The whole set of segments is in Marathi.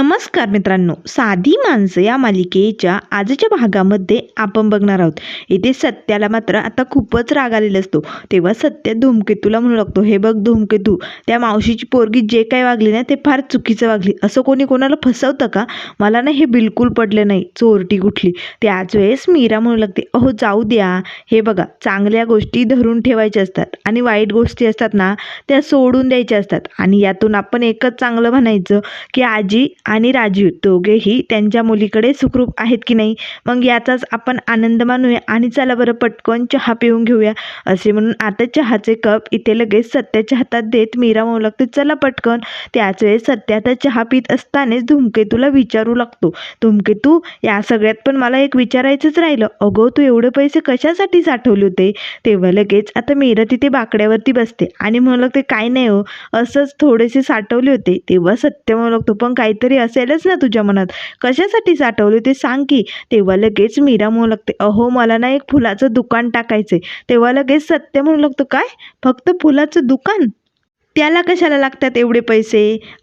नमस्कार मित्रांनो साधी माणसं या मालिकेच्या आजच्या भागामध्ये आपण बघणार आहोत. इथे सत्याला मात्र आता खूपच राग आलेला असतो. तेव्हा सत्य धूमकेतूला म्हणू लागतो हे बघ धूमकेतू त्या मावशीची पोरगी जे काही वागली ना ते फार चुकीचं वागली. असं कोणी कोणाला फसवतं का? मला ना हे बिलकुल पडलं नाही चोरटी कुठली. त्याच वेळेस मीरा म्हणू लागते अहो जाऊ द्या. हे बघा चांगल्या गोष्टी धरून ठेवायच्या असतात आणि वाईट गोष्टी असतात ना त्या सोडून द्यायच्या असतात. आणि यातून आपण एकच चांगलं म्हणायचं की आजी आणि राजीव दोघेही त्यांच्या मुलीकडे सुखरूप आहेत की नाही? मग याचाच आपण आनंद मानूया आणि चला बरं पटकन चहा पिऊन घेऊया असे म्हणून आता चहाचे कप इथे लगेच सत्याच्या हातात देत मीरा म्हणू लागते चला पटकन. त्याच वेळेस सत्या आता चहा पित असतानाच धुमकेतूला विचारू लागतो. धुमकेतू या सगळ्यात पण मला एक विचारायचंच राहिलं. अगो तू एवढे पैसे कशासाठी साठवले होते? तेव्हा लगेच आता मीरा तिथे बाकड्यावरती बसते आणि म्हणू लागते काय नाही हो असंच थोडेसे साठवले होते. तेव्हा सत्य म्हणू लागतो पण काहीतरी असेलच ना तुझ्या मनात. कशासाठी साठवली ते सांग की? तेव्हा लगेच मीरा म्हणू लागते अहो मला ना एक फुलाचं दुकान टाकायचंय. तेव्हा लगेच सत्य म्हणू लागतो काय? फक्त फुलाचं दुकान? त्याला कशाला लागतात एवढे पैसे?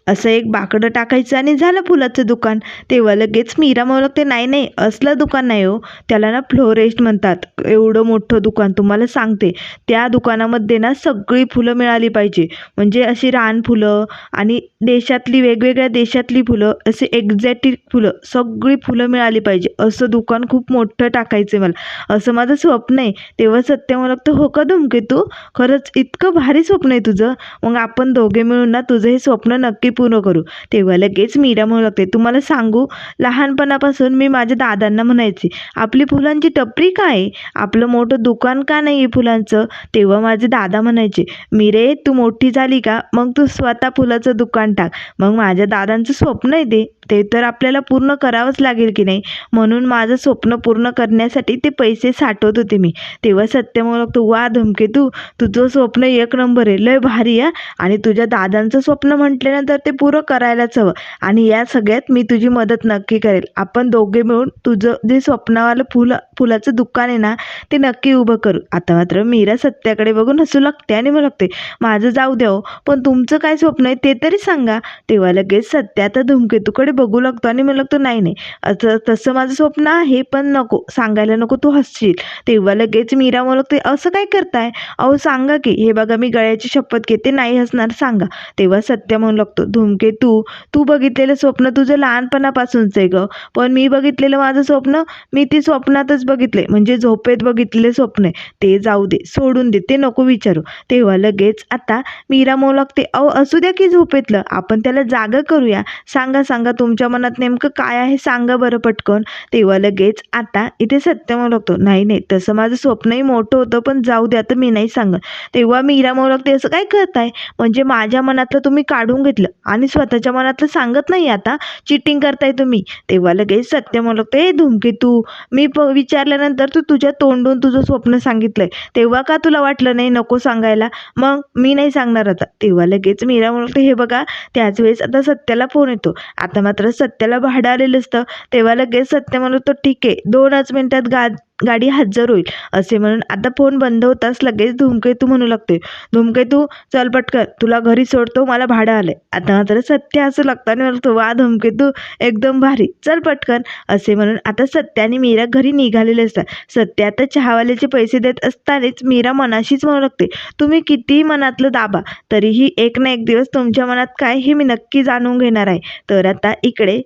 असं एक बाकडं टाकायचं आणि झालं फुलाचं दुकान. तेव्हा लगेच मीरा म्हणू लागते नाही नाही असलं दुकान नाही हो. त्याला ना फ्लोरेस्ट म्हणतात. एवढं मोठं दुकान तुम्हाला सांगते. त्या दुकानामध्ये ना सगळी फुलं मिळाली पाहिजे. म्हणजे अशी रान फुलं आणि देशातली वेगवेगळ्या देशातली फुलं असे एक्झॅक्टिक फुलं सगळी फुलं मिळाली पाहिजे. असं दुकान खूप मोठं टाकायचं आहे मला. असं माझं स्वप्न आहे. तेव्हा सत्य मला लागतं हो का धुमके तू? खरंच इतकं भारी स्वप्न आहे तुझं. मग आपण दोघे मिळून ना तुझं हे स्वप्न नक्की पूर्ण करू. तेव्हा लगेच मीरा म्हणू लागते तुम्हाला सांगू लहानपणापासून मी माझ्या दादांना म्हणायचे आपली फुलांची टपरी काय? आहे? आपलं मोठं दुकान का नाही आहे फुलांचं? तेव्हा माझे दादा म्हणायचे मिरे तू मोठी झाली का? मग तू स्वतः फुलाचं दुकान टाक. मग माझ्या दादांचं स्वप्न आहे ते. ते तर आपल्याला पूर्ण करावंच लागेल की नाही? म्हणून माझं स्वप्न पूर्ण करण्यासाठी ते पैसे साठवत होते मी. तेव्हा सत्य म्हणू वा धमके तू तुझं स्वप्न एक नंबर आहे. लय भारी आहे आणि तुझ्या दादांचं स्वप्न म्हटल्यानंतर ते पुरं करायलाच हवं. आणि या सगळ्यात मी तुझी मदत नक्की करेल. आपण दोघे मिळून तुझं जे स्वप्नावालं फुलं फुलाचं दुकान आहे ना ते नक्की उभं करू. आता मात्र मीरा सत्याकडे बघून हसू लागते आणि मग लागते माझं जाऊ द्या हो, पण तुमचं काय स्वप्न आहे ते तरी सांगा. तेव्हा लगेच सत्या आता धुमकेतूकडे बघू लागतो आणि मग लागतो नाही नाही. असं तसं माझं स्वप्न आहे पण नको. सांगायला नको तू हसशील. तेव्हा लगेच मीरा म्हणू लागते असं काय करताय? अहो सांगा की हे बघा मी गळ्याची शपथ घेते नाही हसणार सांगा. तेव्हा सत्य म्हणू लागतो धुमके तू तू बघितलेलं स्वप्न तुझं लहानपणापासूनच आहे ग. पण मी बघितलेलं माझं स्वप्न मी ते स्वप्नातच बघितले. म्हणजे झोपेत बघितलेले स्वप्न आहे. ते जाऊ दे सोडून दे ते नको विचारू. तेव्हा लगेच आता मीरा मोलागते लागते अहो असू द्या की झोपेतलं. आपण त्याला जागा करूया. सांगा सांगा तुमच्या मनात नेमकं काय आहे सांगा बरं पटकन. तेव्हा लगेच आता इथे सत्य म्हणू लागतो नाही नाही तसं माझं स्वप्नही मोठं होतं पण जाऊ द्या तर मी नाही सांगत. तेव्हा मीरा म्हणू लागते असं काय करताय? म्हणजे माझ्या मनातलं तुम्ही काढून घेतलं आणि स्वतःच्या मनातलं सांगत नाही आता? चिटिंग करताय तुम्ही. तेव्हा लगेच सत्य म्हणू हे ए धुमके तू मी प विचारल्यानंतर तू तुझ्या तोंडून तुझं स्वप्न सांगितलंय. तेव्हा का तुला वाटलं नाही नको सांगायला? मग मी नाही सांगणार आता. तेव्हा लगेच मीरा म्हणू लागते हे बघा त्याच वेळेस आता सत्याला फोन येतो. आता मात्र सत्याला भाडं आलेलं असतं. तेव्हा लगेच सत्य म्हणतो ठीक आहे दोनच मिनटात गा गाडी हजर होईल असे म्हणून आता फोन बंद होताच लगेच धुमकेतू म्हणू लागते धुमकेतू चल पटकन तुला घरी सोडतो मला भाडं आलंय. आता मात्र सत्य असं लागतं आणि म्हणतो वा धूमकेतू एकदम भारी. चल पटकन असे म्हणून आता सत्य आणि मीरा घरी निघालेले असतात. सत्य आता चहावाल्याचे पैसे देत असतानाच मीरा मनाशीच म्हणू लागते तुम्ही कितीही मनातलं दाबा तरीही एक ना एक दिवस तुमच्या मनात काय हे मी नक्की जाणून घेणार आहे. तर आता इकडे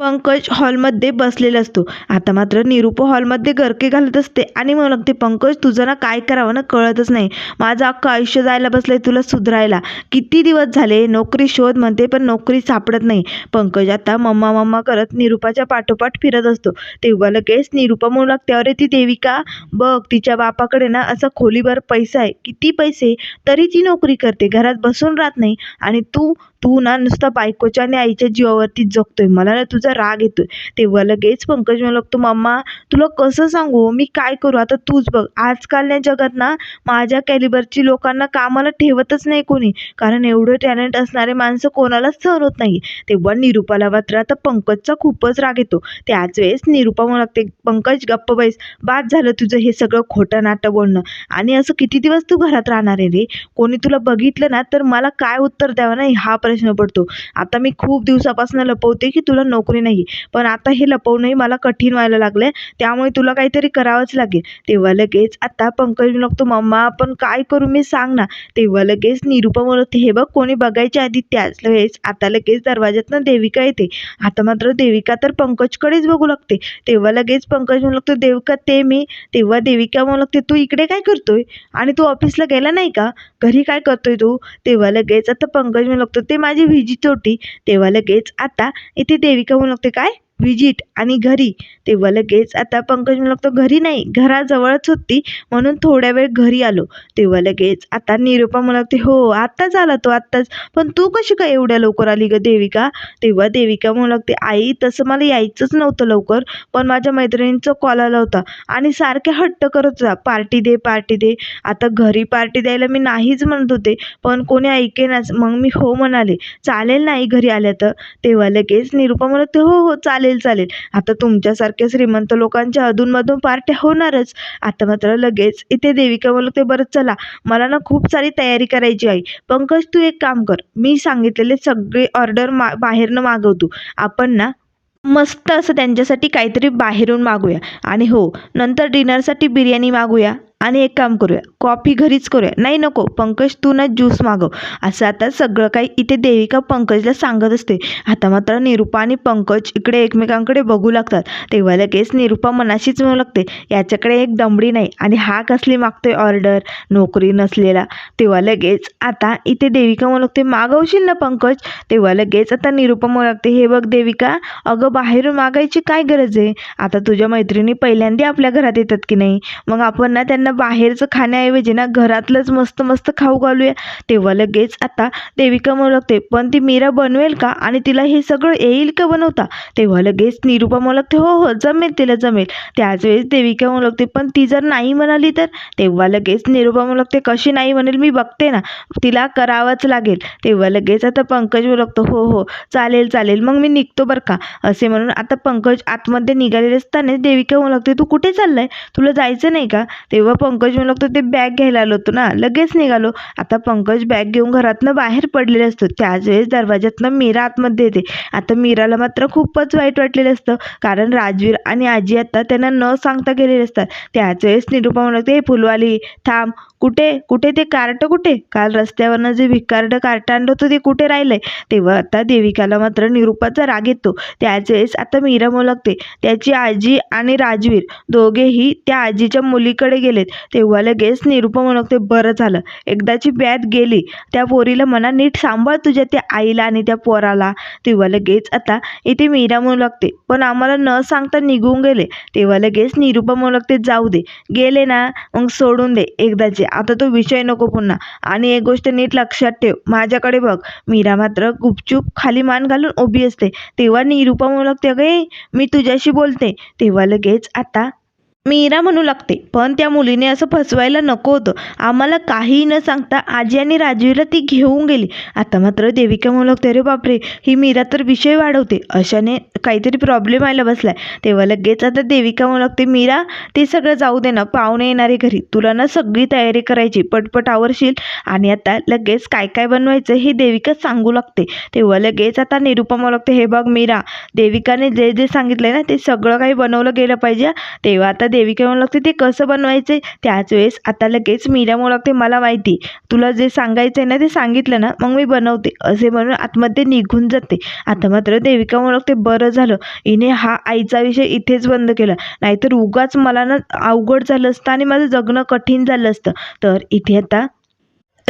पंकज हॉलमध्ये बसलेला असतो. आता मात्र निरूपा हॉलमध्ये गरके घालत असते आणि मग लागते पंकज तुझं ना काय करावं ना कळतच नाही. माझं अख्खं आयुष्य जायला बसलं आहे तुला सुधरायला. किती दिवस झाले? नोकरी शोध म्हणते पण नोकरी सापडत नाही. पंकज आता मम्मा मम्मा करत निरूपाच्या पाठोपाठ फिरत असतो. तेव्हा लगेच निरूपा म्हणू लागते अरे ती देविका बघ तिच्या बापाकडे ना असा खोलीभर पैसा आहे. किती पैसे? तरी ती नोकरी करते. घरात बसून राहत नाही. आणि तू तू ना नुसता बायकोच्या आणि आईच्या जीवावरती जगतोय. मला ना तुझा राग येतोय. तेव्हा लगेच पंकज म्हणू लागतो मम्मा तुला कसं सांगू? मी काय करू? आता तूच बघ. आजकालच्या जगात ना माझ्या कॅलिबरची लोकांना कामाला ठेवतच नाही कोणी. कारण एवढं टॅलेंट असणारे माणसं कोणालाच सहन होत नाही. तेव्हा निरूपाला मात्र आता पंकजचा खूपच राग येतो. त्याच वेळेस निरूपा म्हणू लागते पंकज गप्प बैस. बाद झालं तुझं हे सगळं खोटं नाटक बोलणं. आणि असं किती दिवस तू घरात राहणार आहे रे? कोणी तुला बघितलं ना तर मला काय उत्तर द्यावं नाही? हा प्रश्न पडतो. आता मी खूप दिवसापासून लपवते की तुला नोकरी नाही. पण आता हे लपवणंही मला कठीण व्हायला लागलं त्यामुळे तुला काहीतरी करावंच लागेल. तेव्हा लगेच आता पंकज लागतो मम्मा आपण काय करू मी सांग ना. तेव्हा लगेच निरुपा म्हणत हे बघ कोणी बघायच्या आधी त्याच वेळेस आता लगेच दरवाज्यातनं देविका येते. आता मात्र देविका तर पंकजकडेच बघू लागते. तेव्हा लगेच पंकज म्हणू लागतो देविका ते मी. तेव्हा देविका म्हणू लागते तू इकडे काय करतोय? आणि तू ऑफिसला गेला नाही का? घरी काय करतोय तू? तेव्हा लगेच आता पंकज म्हणू लागतो ते माझी व्हिजिट होती तेव्हा लगेच आता इथे देविका म्हणू लागते. काय? व्हिजिट आणि घरी. तेव्हा लगेच आता पंकज म्हणू लागतो घरी नाही घराजवळच होती म्हणून थोड्या वेळ घरी आलो. तेव्हा लगेच आता निरूपा म्हणू लागते हो आत्ताच आला तो आत्ताच. पण तू कशी काय एवढ्या लवकर आली ग देविका? तेव्हा देविका म्हणू लागते आई तसं मला यायचंच नव्हतं लवकर पण माझ्या मैत्रिणींचा कॉल आला होता आणि सारखे हट्ट करत होता पार्टी दे पार्टी दे. आता घरी पार्टी द्यायला मी नाहीच म्हणत होते पण कोणी ऐकेनाच मग मी हो म्हणाले चालेल नाही घरी आल्या तर. तेव्हा लगेच निरूपा म्हणत हो हो चालेल. चालेल चालेल. आता तुमच्यासारख्या श्रीमंत लोकांच्या अधूनमधून पार्ट्या होणारच. आता मात्र लगेच इथे देविका बोलते बरं चला. मला ना खूप सारी तयारी करायची आहे. पंकज तू एक काम कर. मी सांगितलेले सगळे ऑर्डर मा बाहेरनं मागवतो. आपण ना मस्त असं त्यांच्यासाठी काहीतरी बाहेरून मागूया. आणि हो नंतर डिनरसाठी बिर्याणी मागूया. आणि एक काम करूया. कॉफी घरीच करूया. नाही नको पंकज तू ना ज्यूस मागव. असं आता सगळं काही इथे देविका पंकजला सांगत असते. आता मात्र निरूपा आणि पंकज इकडे एकमेकांकडे बघू लागतात. तेव्हा लगेच निरूपा मनाशीच म्हणू लागते याच्याकडे एक दमडी नाही आणि हा कसली मागतोय ऑर्डर? नोकरी नसलेला. तेव्हा लगेच आता इथे देविका म्हणू लागते मागवशील ना पंकज? तेव्हा लगेच आता निरूपा म्हणू लागते हे बघ देविका अगं बाहेरून मागायची काय गरज आहे? आता तुझ्या मैत्रिणी पहिल्यांदा आपल्या घरात येतात की नाही? मग आपण ना त्यांना बाहेरचं खाण्याऐवजी ना घरातलंच मस्त मस्त खाऊ घालूया. तेव्हा लगेच आता देविका म्हणू लागते पण ती मीरा बनवेल का? आणि तिला हे सगळं येईल का बनवता? तेव्हा लगेच निरूपा म्हणू लागते हो हो जमेल तिला जमेल. त्याच वेळेस देविका म्हणू लागते पण ती जर नाही म्हणाली तर? तेव्हा लगेच निरूपा म्हणू लागते कशी नाही म्हणेल? मी बघते ना. तिला करावंच लागेल. तेव्हा लगेच आता पंकज म्हणू लागतो हो हो चालेल चालेल मग मी निघतो बरं का. असे म्हणून आता पंकज आतमध्ये निघालेले असताना देविका म्हणू लागते तू कुठे चाललाय? तुला जायचं नाही का? तेव्हा पंकज म्हणू लागतो ते बॅग घ्यायला आलो होतो ना. लगेच निघालो. आता पंकज बॅग घेऊन घरातनं बाहेर पडलेले असतो. त्याच वेळेस दरवाज्यातनं मीरा आतमध्ये येते. आता मीराला मात्र खूपच वाईट वाटलेलं असतं. कारण राजवीर आणि आजी आता त्यांना न सांगता गेलेले असतात. त्याच वेळेस निरूपा म्हणू लागते हे फुलवाली थांब. कुठे? कुठे ते कार्ट कुठे? काल रस्त्यावरनं जे भिकारडं कार्ट आणलं होतं ते कुठे राहिलं आहे तेव्हा आता देविकाला मात्र निरूपाचा राग येतो. त्याच वेळेस आता मीरा म्हणू लागते त्याची आजी आणि राजवीर दोघेही त्या आजीच्या मुलीकडे गेलेत. तेव्हा लगेच निरूपा म्हणू बरं झालं. एकदाची बॅद गेली. त्या पोरीला म्हणा नीट सांभाळ तुझ्या त्या आईला आणि त्या पोराला. तेव्हा लगेच आता इथे मीरा म्हणू लागते पण आम्हाला न सांगता निघून गेले. तेव्हा लगेच निरूपा म्हणू जाऊ दे. गेले ना मग सोडून दे. एकदाचे. आता तो विषय नको पुन्हा. आणि एक गोष्ट नीट लक्षात ठेव. माझ्याकडे बघ. मीरा मात्र गुपचूप खाली मान घालून उभी असते. तेव्हा निरूपा ओळखते लागते अगे मी तुझ्याशी बोलते. तेव्हा लगेच आता मीरा म्हणू लागते पण त्या मुलीने असं फसवायला नको होतं. आम्हाला काहीही न सांगता आजी आणि राजवीला ती घेऊन गेली. आता मात्र देविका म्हणू लागते अरे बापरे ही मीरा तर विषय वाढवते. अशाने काहीतरी प्रॉब्लेम व्हायला बसलाय. तेव्हा लगेच आता देविका म्हणू लागते मीरा ते सगळं जाऊ दे ना. पाहुणे येणारे घरी. तुला ना सगळी तयारी करायची. पटपट आवरशील. आणि आता लगेच काय काय बनवायचं हे देविका सांगू लागते. तेव्हा लगेच आता निरूपा म्हणू लागते हे बघ मीरा देविकाने जे जे सांगितलंय ना ते सगळं काही बनवलं गेलं पाहिजे. तेव्हा आता देविका म्हणू लागते ते कसं बनवायचे त्याच वेळेस आता लगेच मीरा म्हणू लागते मला माहिती तुला जे सांगायचं आहे ना ते सांगितलं ना मग मी बनवते. असे म्हणून आतमध्ये निघून जाते. आता मात्र देविका म्हणू लागते बरं झालं हिने हा आईचा विषय इथेच बंद केला. नाहीतर उगाच मला ना अवघड झालं असतं आणि माझं जगणं कठीण झालं असतं. तर इथे आता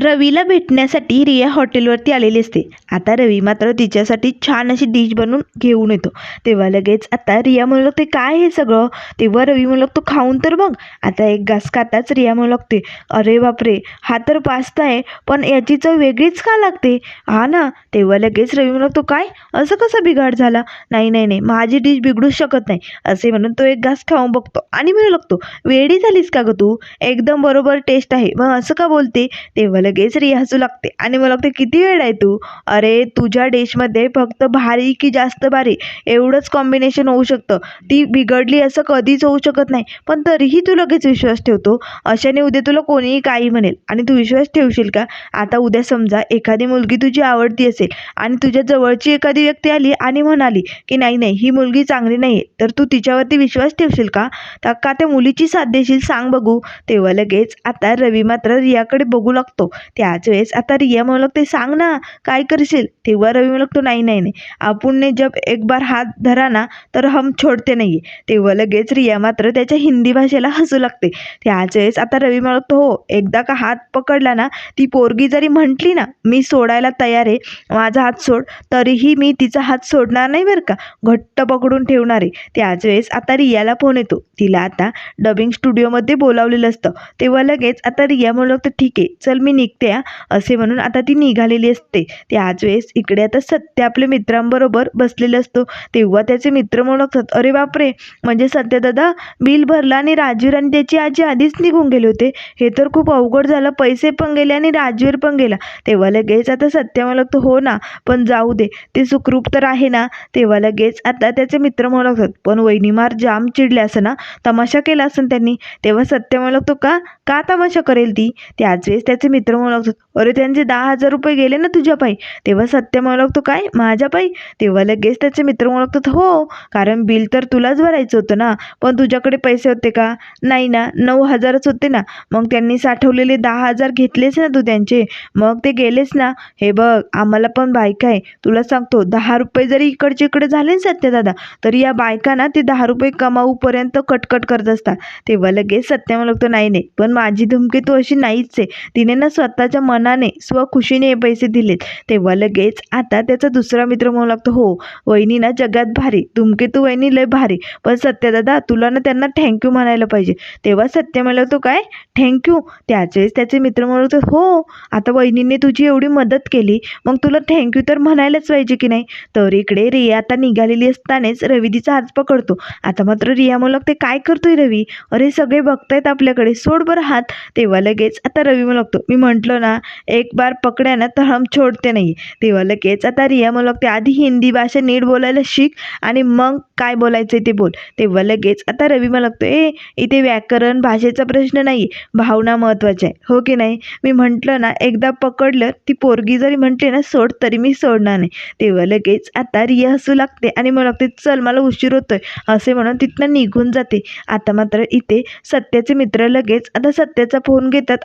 रवीला भेटण्यासाठी रिया हॉटेलवरती आलेली असते. आता रवी मात्र तिच्यासाठी छान अशी डिश बनवून घेऊन येतो. तेव्हा लगेच आता रिया म्हणू लागते काय हे सगळं? तेव्हा रवी म्हणू लागतो खाऊन तर बघ. आता एक घास खाताच रिया म्हणू लागते अरे बापरे हा तर पास्ता आहे पण याची चव वेगळीच का लागते? हा ना. तेव्हा लगेच रवी म्हणू लागतो काय? असं कसं बिघाड झाला? नाही नाही नाही माझी डिश बिघडूच शकत नाही. असे म्हणून तो एक घास खाऊन बघतो आणि म्हणू लागतो वेडी झालीस का ग तू? एकदम बरोबर टेस्ट आहे. मग असं का बोलते? तेव्हा लगेच रिया हसू लागते. आणि मला लागते किती वेळ आहे तू? अरे तुझ्या डिशमध्ये फक्त भारी की जास्त भारी एवढंच कॉम्बिनेशन होऊ शकतं. ती बिघडली असं कधीच होऊ शकत नाही. पण तरीही तू लगेच विश्वास ठेवतो. अशाने उद्या तुला कोणीही काही म्हणेल. आणि तू विश्वास ठेवशील का? आता उद्या समजा एखादी मुलगी तुझी आवडती असेल आणि तुझ्या जवळची एखादी व्यक्ती आली आणि म्हणाली की नाही नाही ही मुलगी चांगली नाही आहे तर तू तिच्यावरती विश्वास ठेवशील का? तर का त्या मुलीची साथ देशील? सांग बघू. तेव्हा लगेच आता रवी मात्र रियाकडे बघू लागतो. त्याच वेळेस आता रिया म्हणू लागते सांग ना काय करशील? तेव्हा रवी म्हणू लागतो नाही नाही नाही. आपुणने जब एक बार हात धरा ना तर हम छोडते नाही तेव्हा लगेच रिया मात्र त्याच्या हिंदी भाषेला हसू लागते. त्याच वेळेस आता रवी म्हणू लागतो हो एकदा का हात पकडला ना ती पोरगी जरी म्हटली ना मी सोडायला तयार आहे माझा हात सोड तरीही मी तिचा हात सोडणार नाही बरं का घट्ट पकडून ठेवणार आहे. त्याच वेळेस आता रियाला फोन येतो. तिला आता डबिंग स्टुडिओमध्ये बोलावलेलं असतं. तेव्हा लगेच आता रिया म्हणू लागतं ठीक आहे चल मी निघते. हा असे म्हणून आता ती निघालेली असते. त्याच वेळेस इकडे आता सत्य आपल्या मित्रांबरोबर बसलेला असतो. तेव्हा त्याचे मित्र म्हणू अरे बापरे! म्हणजे सत्य दादा बिल भरला आणि राजवीर आणि त्याची आजी आधीच निघून गेले होते. हे तर खूप अवघड झालं. पैसे पण गेले आणि राजवीर पण गेला. तेव्हा लगेच आता सत्य म्हणू लागतो हो ना पण जाऊ दे. ते सुखरूप तर आहे ना? तेव्हा लगेच आता त्याचे मित्र म्हणू लागतात पण वहिनीमार जाम चिडले असं ना? तमाशा केला असेल त्यांनी. तेव्हा सत्य म्हणू लागतो का? का तमाशा करेल ती? त्याच वेळेस त्याचे मित्र म्हणू लागतात अरे त्यांचे दहा हजार रुपये गेले ना तुझ्या पायी. तेव्हा सत्य ओळखतो काय? माझ्या पायी? तेव्हा लगेच त्याचे मित्र ओळखतात. हो कारण बिल तर तुलाच भरायचं होतं ना. पण तुझ्याकडे पैसे होते का? नाही ना नऊ हजारच होते ना. मग त्यांनी साठवलेले दहा हजार घेतलेच ना तू त्यांचे. मग ते गेलेच ना. हे बघ आम्हाला पण बायका आहे. तुला सांगतो दहा रुपये जरी इकडचे इकडे झाले ना सत्य दादा तरी या बायका ना ते दहा रुपये कमाऊपर्यंत कटकट करत असतात. तेव्हा लगेच सत्य ओळखतो नाही नाही. पण माझी धुमकी तू अशी नाहीच आहे. तिने ना स्वतःच्या मनाने स्वखुशीने पैसे दिलेत. तेव्हा लगेच आता त्याचा दुसरा मित्र म्हणू लागतो हो वहिनी ना जगात भारी धुमकेतू वहिनी लय भारी पण सत्यदादा तुला ना त्यांना थँक्यू म्हणायला पाहिजे. तेव्हा सत्य म्हणला तो काय? थँक्यू त्याच वेळेस त्याचे मित्र म्हणू हो आता वहिनीने तुझी एवढी मदत केली मग तुला थँक्यू तर म्हणायलाच पाहिजे की नाही? तर इकडे रिया आता निघालेली असतानाच रवी तिचा हात पकडतो. आता मात्र रिया म्हणू लागते काय करतोय रवी? अरे सगळे बघतायत आपल्याकडे सोड बरं हात. तेव्हा लगेच आता रवी म्हणू लागतो मी म्हटलं ना एक बार पकड्या ना तर हम छोडते नाही. तेव्हा लगेच आता रिया म्हणू लागते आधी हिंदी भाषा नीट बोलायला शिक आणि मग काय बोलायचं ते बोल. तेव्हा लगेच आता रवी मला लागतो ए इथे व्याकरण भाषेचा प्रश्न नाही भावना महत्त्वाच्या आहे. हो की नाही? मी म्हटलं ना एकदा पकडलं ती पोरगी जरी म्हटली ना सोड तरी मी सोडणार नाही. तेव्हा लगेच आता रिया हसू लागते आणि मला लागते चल मला उशीर होतोय. असे म्हणून तिथनं निघून जाते. आता मात्र इथे सत्याचे मित्र लगेच आता सत्याचा फोन घेतात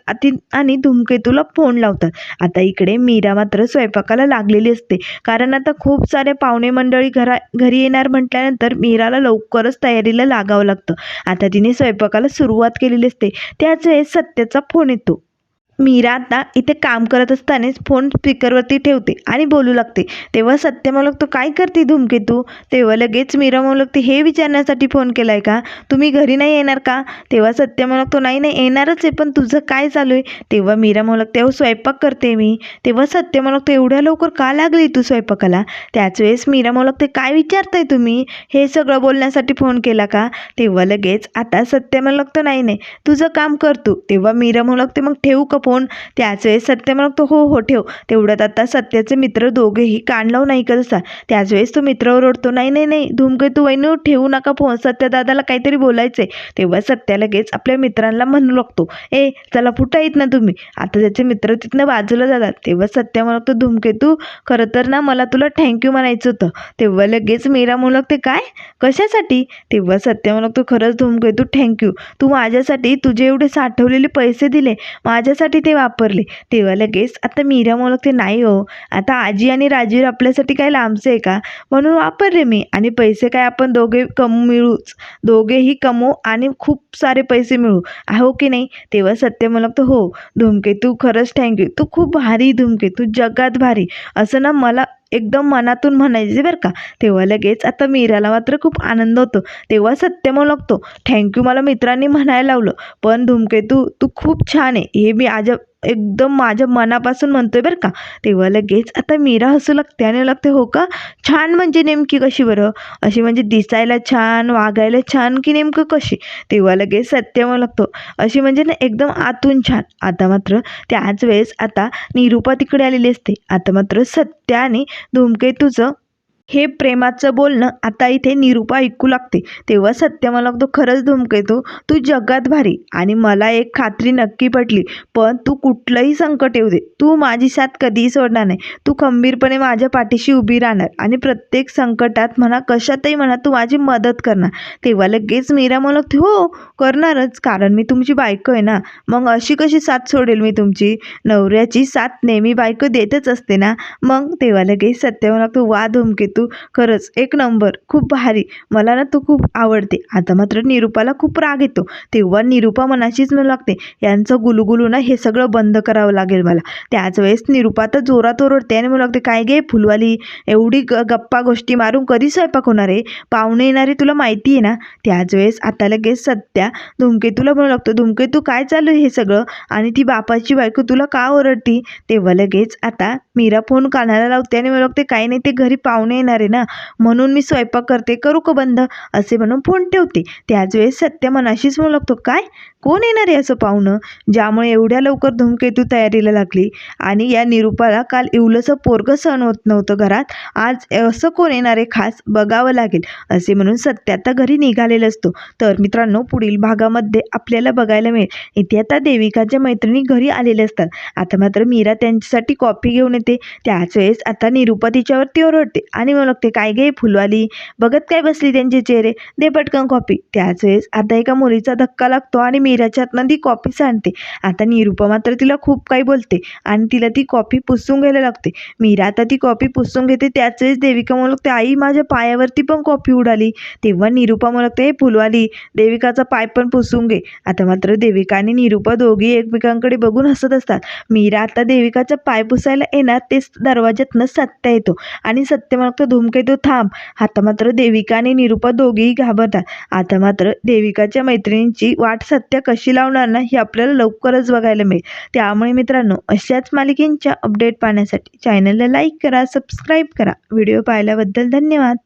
आणि धूमकेतूला फोन लावतात. आता इकडे मीरा मात्र स्वयंपाकाला लागलेली असते. कारण आता खूप सारे पाहुणे मंडळी घरा घरी येणार म्हटल्यानंतर मीराला लवकरच तयारीला लागावं लागतं. आता तिने स्वयंपाकाला सुरुवात केलेली असते. त्याच वेळेस सत्याचा फोन येतो. मीरा आता इथे काम करत असतानाच फोन स्पीकरवरती ठेवते आणि बोलू लागते. तेव्हा सत्य म्हणू लागतो काय करते धूमकेतू तेव्हा लगेच मीरा म्हणू लागते हे विचारण्यासाठी फोन केला आहे का? तुम्ही घरी नाही येणार का? तेव्हा सत्य म्हणू लागतो नाही नाही येणारच आहे पण तुझं काय चालू आहे? तेव्हा मीरा म्हणू लागते अहो स्वयंपाक करते मी. तेव्हा सत्य म्हणू लागतो एवढ्या लवकर का लागली तू स्वयंपाकाला? त्याच वेळेस मीरा म्हणू लागते काय विचारताय तुम्ही? हे सगळं बोलण्यासाठी फोन केला का? तेव्हा लगेच आता सत्य म्हणू लागतो नाही नाही तुझं काम करतो तेव्हा मीरा म्हणू लागते मग ठेवू का फोन त्याच वेळेस सत्य म्हणतो हो हो ठेव. तेवढ्यात आता सत्याचे मित्र दोघेही कान लावून ऐकत असतात. त्याच वेळेस तो मित्रावर ओढतो नाही नाही नाही धूमकेतू वैनू ठेवू नका फोन. सत्यदादाला काहीतरी बोलायचं आहे तेव्हा सत्या लगेच आपल्या मित्रांना म्हणू लागतो ए चला फुटा येत ना तुम्ही. आता त्याचे मित्र तिथनं बाजूला जातात. तेव्हा सत्या म्हणतो धूमकेतू खरं तर ना मला तुला थँक्यू म्हणायचं होतं. तेव्हा लगेच मीरा म्हणू लागते काय? कशासाठी? तेव्हा सत्य म्हणतो खरंच धूमकेतू थँक्यू तू माझ्यासाठी तुझे एवढे साठवलेले पैसे दिले. माझ्यासाठी ते वापरले? तेव्हा लगेच आता मीरा म्हणू नाही हो. आता आजी आणि राजीव आपल्यासाठी काय लांबचे आहे का? म्हणून वापरले मी. आणि पैसे काय आपण दोघे कमू मिळूच. दोघेही कमवू आणि खूप सारे पैसे मिळू. हो की नाही? तेव्हा सत्य म्हणू लागतो हो. धूमकेतू खरंच थँक्यू तू खूप भारी धूमकेतू. जगात भारी. असं ना मला एकदम मनातून म्हणायचे बरं का. तेव्हा लगेच आता मीराला मात्र खूप आनंद होतो. तेव्हा सत्य मग लागतो थँक्यू मला मित्रांनी म्हणायला लावलं. पण धूमकेतू तू खूप छान आहे. हे मी आज एकदम माझ्या मनापासून म्हणतोय बरं का. तेव्हा लगेच आता मीरा हसू लागते आणि लागते हो का? छान म्हणजे नेमकी कशी बरं? अशी म्हणजे दिसायला छान वागायला छान की नेमकं कशी? तेव्हा लगेच सत्य लागतो. अशी म्हणजे ना एकदम आतून छान. आता मात्र त्याच वेळेस आता निरूपा तिकडे आलेली असते. आता मात्र सत्य आणि धूमकेतूचं हे प्रेमाचं बोलणं आता इथे निरूपा ऐकू लागते. तेव्हा सत्य मला तो खरंच धुमकेतो. तू जगात भारी आणि मला एक खात्री नक्की पटली. पण तू कुठलंही संकट येऊ दे. तू माझी साथ कधीही सोडणार नाही. तू खंबीरपणे माझ्या पाठीशी उभी राहणार आणि प्रत्येक संकटात म्हणा कशातही म्हणा तू माझी मदत करणार. तेव्हा लगेच मीरा मला हो करणारच. कारण मी तुमची बायको आहे ना. मग अशी कशी साथ सोडेल मी तुमची? नवऱ्याची साथ नेहमी बायको देतच असते ना. मग? तेव्हा लगेच सत्य मला वा धुमकेत. खरंच एक नंबर खूप भारी. मला ना तू खूप आवडते. आता मात्र निरूपाला खूप राग येतो. तेव्हा निरूपा मनाशीच म्हणू लागते यांचं गुलुगुलू ना हे सगळं बंद करावं लागेल मला. त्याच वेळेस निरूपा तर जोरात ओरडते आणि म्हणू लागते काय गे फुलवाली? एवढी ग गप्पा गोष्टी मारून कधी स्वयंपाक होणार आहे? पाहुणे येणारे तुला माहिती आहे ना? त्याच वेळेस आता लगेच सध्या धुमकेतूला म्हणू लागतो धुमकेतू काय चालू आहे हे सगळं? आणि ती बापाची बायको तुला का ओरडती? तेव्हा लगेच आता मीरा फोन कानाला लावते आणि म्हणू लागते काही नाही ते घरी पाहुणे येणार आहे ना? म्हणून मी स्वयंपाक करते करू का बंद? असे म्हणून फोन ठेवते. त्याच वेळेस सत्य मनाशीच म्हणू लागतो काय? कोण येणार आहे असं पाहुणं? ज्यामुळे एवढ्या लवकर धूमकेतू तयारीला लागली आणि या निरूपाला काल इवलंसं पोरगं सहन होत नव्हतं घरात आज असं कोण येणार आहे खास बघावं लागेल. असे म्हणून सत्य आता घरी निघालेला असतो. तर मित्रांनो पुढील भागामध्ये आपल्याला बघायला मिळेल. इथे आता देविकाच्या मैत्रिणी घरी आलेल्या असतात. आता मात्र मीरा त्यांच्यासाठी कॉफी घेऊन येते. त्याच वेळेस आता निरूपा तिच्यावरती ओरडते आणि मग लागते काय गे फुलवाली? बघत काय बसली त्यांचे चेहरे? दे पटकन कॉपी त्याच वेळेस आता एका मुलीचा धक्का लागतो आणि मीराच्या हातनं ती कॉफी सांडते. आता निरूपा मात्र तिला खूप काही बोलते आणि तिला ती कॉफी पुसून घ्यायला लागते. मीरा आता ती कॉफी पुसून घेते. त्याच वेळेस देविका म्हणू लागते आई माझ्या पायावरती पण कॉफी उडाली. तेव्हा निरूपा म्हणू लागते हे फुलवाली देविकाचा पाय पण पुसून घे. आता मात्र देविका आणि निरूपा दोघी एकमेकांकडे बघून हसत असतात. मीरा आता देविकाचा पाय पुसायला येणार तेच दरवाज्यातनं सत्य येतो. आणि सत्य म्हणतो धूमकेतू थांब. आता मात्र देविका आणि निरुपा दोघेही घाबरतात. आता मात्र देविकाच्या मैत्रिणींची वाट सत्य कशी लावणार ना हे आपल्याला लवकरच बघायला मिळेल. त्यामुळे मित्रांनो अशाच मालिकेंच्या अपडेट पाहण्यासाठी चॅनलला लाईक करा सबस्क्राईब करा. व्हिडिओ पाहिल्याबद्दल धन्यवाद.